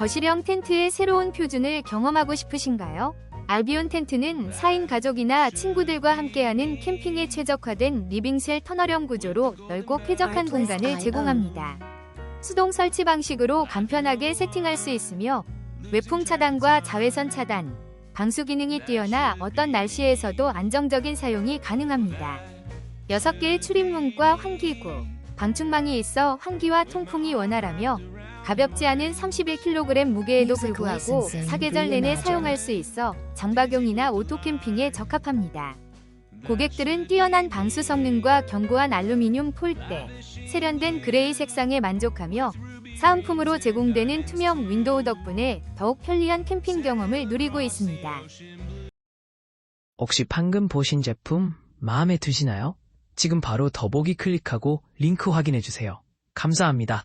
거실형 텐트의 새로운 표준을 경험하고 싶으신가요? 알비온 텐트는 4인 가족이나 친구들과 함께하는 캠핑에 최적화된 리빙셀 터널형 구조로 넓고 쾌적한 공간을 제공합니다. 수동 설치 방식으로 간편하게 세팅할 수 있으며 외풍 차단과 자외선 차단, 방수 기능이 뛰어나 어떤 날씨에서도 안정적인 사용이 가능합니다. 6개의 출입문과 환기구, 방충망이 있어 환기와 통풍이 원활하며 가볍지 않은 31kg 무게에도 불구하고 사계절 내내 사용할 수 있어 장박용이나 오토캠핑에 적합합니다. 고객들은 뛰어난 방수 성능과 견고한 알루미늄 폴대, 세련된 그레이 색상에 만족하며 사은품으로 제공되는 투명 윈도우 덕분에 더욱 편리한 캠핑 경험을 누리고 있습니다. 혹시 방금 보신 제품 마음에 드시나요? 지금 바로 더보기 클릭하고 링크 확인해 주세요. 감사합니다.